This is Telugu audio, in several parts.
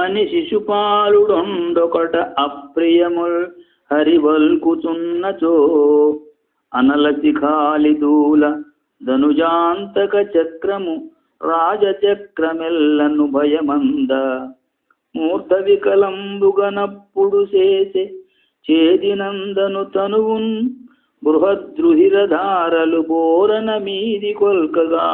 అని శిశుపాలుడొండొకట అప్రియముల్ హరివల్కుచున్నచో అనలసి ఖాలిదూల ధనుజాంతక చక్రము రాజచక్రమెల్లను భయమంద. మూర్ధ వికలంబుగనప్పుడు చేసే చేదినందను తనువున్ బృహద్రుహిరధారలు బోరన మీది కొల్కగా.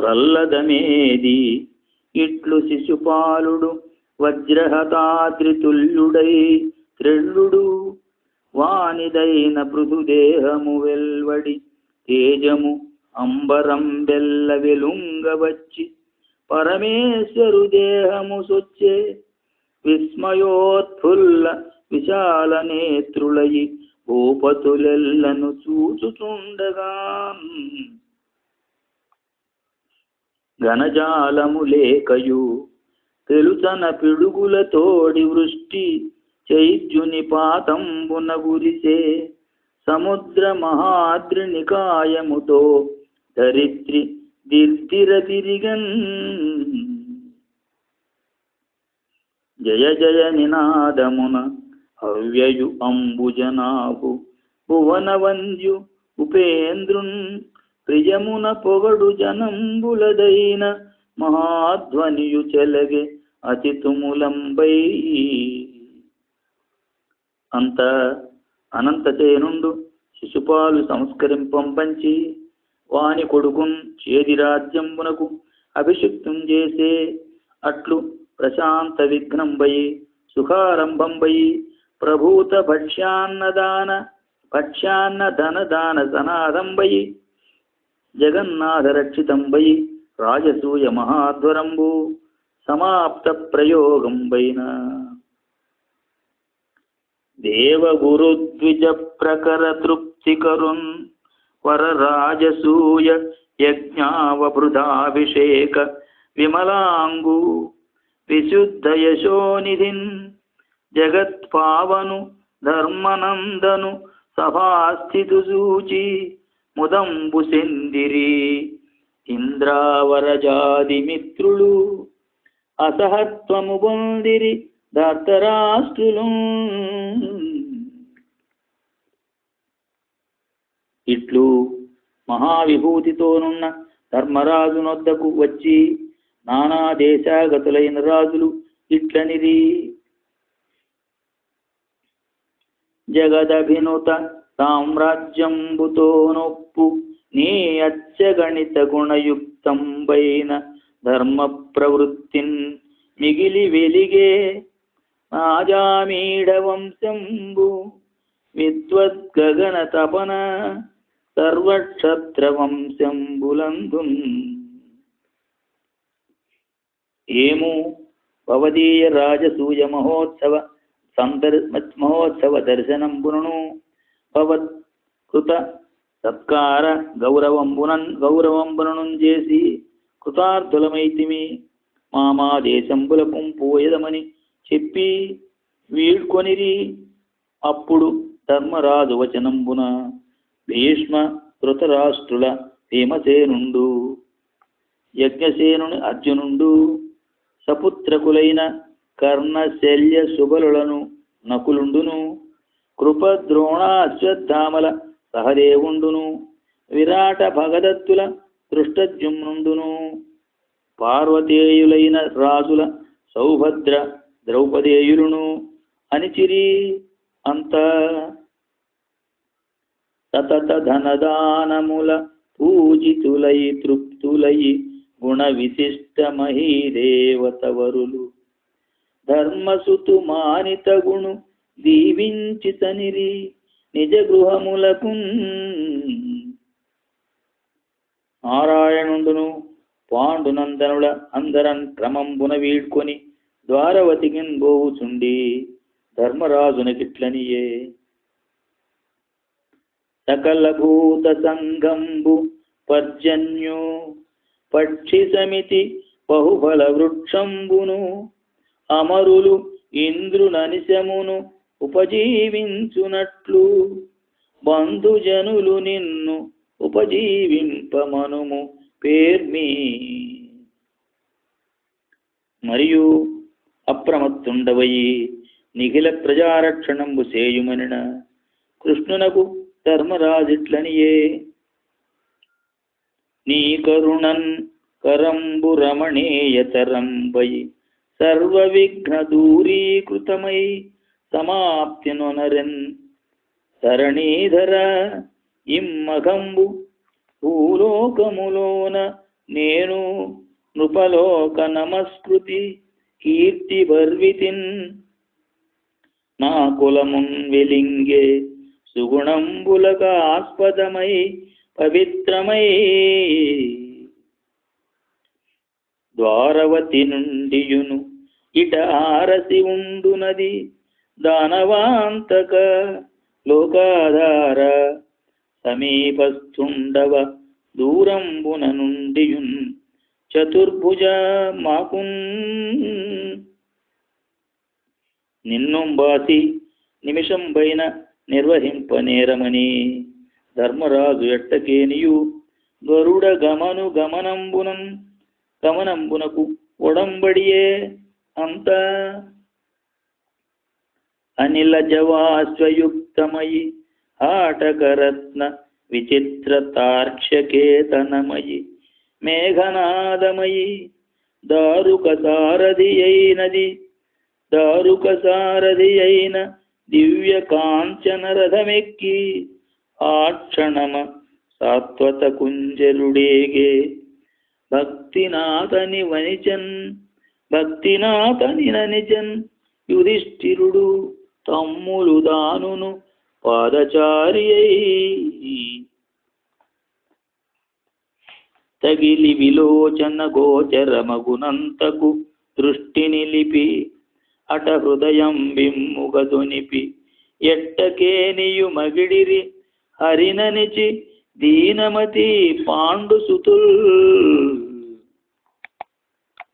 ప్రల్లదమేది. ఇట్లు శిశుపాలుడు వజ్రహతాత్రితుల్యుడై త్రెళ్ళుడు వానిదైన పృథుదేహము వెల్వడి తేజము అంబరం బెల్ల వెలుంగవచ్చి పరమేశ్వరు దేహము సొచ్చే విస్మయోత్ఫుల్ల విశాల నేత్రులయి భూపతులెల్లను చూచుచుండగా. ఘనజాలము లేకయు తెలుతన పిడుగులతోడి వృష్టి చైద్యుని పాతంబున గురిసే. సముద్ర మహాద్రి నికాయముతో దరిద్రి దిర్దిర తిరిగన్. జయ జయ నినాదమున హవ్యయు అంబుజనాభు భువనవంద్యు ఉపేంద్రున్ ప్రియమున పొగడు జనంబులదైన మహాధ్వనియు చెలగే అతి తుములంబై అంత అనంతచేనుండు శిశుపాలు సంస్కరింపంపంచి వాని కొడుకున్ చేది రాజ్యంబునకు అభిషిక్తం చేసే అట్లు ప్రశాంత విఘ్నంబై సుఖారంభంబై. ప్రభూత భక్ష్యాన్నదాన భక్ష్యాన్న ధనదాన దాన సనాదంబయి జగన్నాథ రక్షితంబయి రాజసూయ మహాధ్వరంబు. సమాప్త ప్రయోగం వైన దేవగురుద్విజ ప్రకర తృప్తికరున్ వరరాజసూయ యజ్ఞావృధాభిషేక విమలాంగు విశుద్ధ యశోనిధిన్ జగత్పావను ధర్మనందను సభాస్థితు సూచి ముదంబు సెందిరి. ఇంద్రావరజాది మిత్రులు అసహత్వము పొందిరి ధర్తరాష్ట్రులు. ఇట్లు మహావిభూతితోనున్న ధర్మరాజునొద్దకు వచ్చి నానా దేశాగతులైన రాజులు ఇట్లనిది జగదభినుత సామ్రాజ్యంబుతో నొప్పు నీ అత్యగణిత గుణయుక్తంబైన ధర్మ ప్రవృత్తిన్ మిగిలి వెలిగే ఆజామీడ వంశంబు విద్వద్గగన తపన సర్వక్షత్ర వంశంబులందు ఏము భవదీయ రాజసూయ మహోత్సవ సందర్ మహోత్సవ దర్శనంబును భవత్కృత సత్కార గౌరవంబునన్ గౌరవంబునను చేసి కృతార్థులమైతిమి మామా దేశంబుల పోయదమని చెప్పి వీడ్కొనిరి అప్పుడు ధర్మరాజు వచనంబున భీష్మ ధృతరాష్ట్రుల భీమసేనుండు యజ్ఞసేనుని అర్జునుండు సపుత్రకులైన కర్ణ శల్య శుభలులను నకులుండును కృప సహదేవుండును విరాట భగదత్తుల దృష్టజుమ్నుండును పార్వతేయులైన రాజుల సౌభద్ర ద్రౌపదేయులును అనిచిరి అంత. సతత ధనదానముల పూజితులై తృప్తులై గుణ విశిష్ట మహీదేవతవరులు. ధర్మసుతు మానిత గుణు దీవించి తనిరి నిజ గృహములకు నారాయణుండును పాండునందనుల అందరన్ క్రమంబున వీడ్కొని ద్వారవతికిన్ బోవుచుండి ధర్మరాజునకిట్లనియే. సకలభూత సంగంబు పర్జన్యు పక్షి సమితి బహుఫల వృక్షంబును అమరులు ఇంద్రుననిశమును ఉపజీవించునట్లు. బంధుజనులు నిన్ను ఉపజీవింపమనుము. పేర్మి మరియు అప్రమత్తుండవయి నిఖిల ప్రజారక్షణంబు సేయుమనిన కృష్ణునకు ధర్మరాజిట్లనియే. నీ కరుణన్ కరంబు రమణీయతరంబై సర్వ విఘ్న దూరీకృతమై సమాప్తి నొనరెన్ సరణీధర ఇమ్మగంబు భూలోకములోన నేను నృపలోక నమస్కృతి కీర్తి బర్వితిన్ నా కులమున్ వెలింగే సుగుణంబులక ఆస్పదమై పవిత్రమై. ద్వారవతి నుండియును ఇట ఆరసి ఉండునది దానవాంతక లోకాధార సమీపస్తుండవ దూరంబున నుండియున్ చతుర్భుజ మాకున్. నిన్నుంబాసి నిమిషం పైన నిర్వహింపనేరమని ధర్మరాజు ఎట్టకేనియు గరుడ గమను గమనంబునం గమనంబునకు ఒడంబడియే అంత అనిల జవాశ్వయుక్తమయి ఆటకరత్న విచిత్ర తార్క్ష్యకేతనమయి మేఘనాదమయి దారుక సారథి అయినది దారుక సారథి అయిన దివ్య కాంచన రథమెక్కి ఆ తమ్ములు దానును పాదచారి తగిలి విలోచన గోచరమగునంతకు దృష్టి నిలిపి అట హృదయం బిమ్ముగదొనిపి ఎట్టకేనియు మగిడిరి హరిననిచి దీనమతి పాండు సుతుల్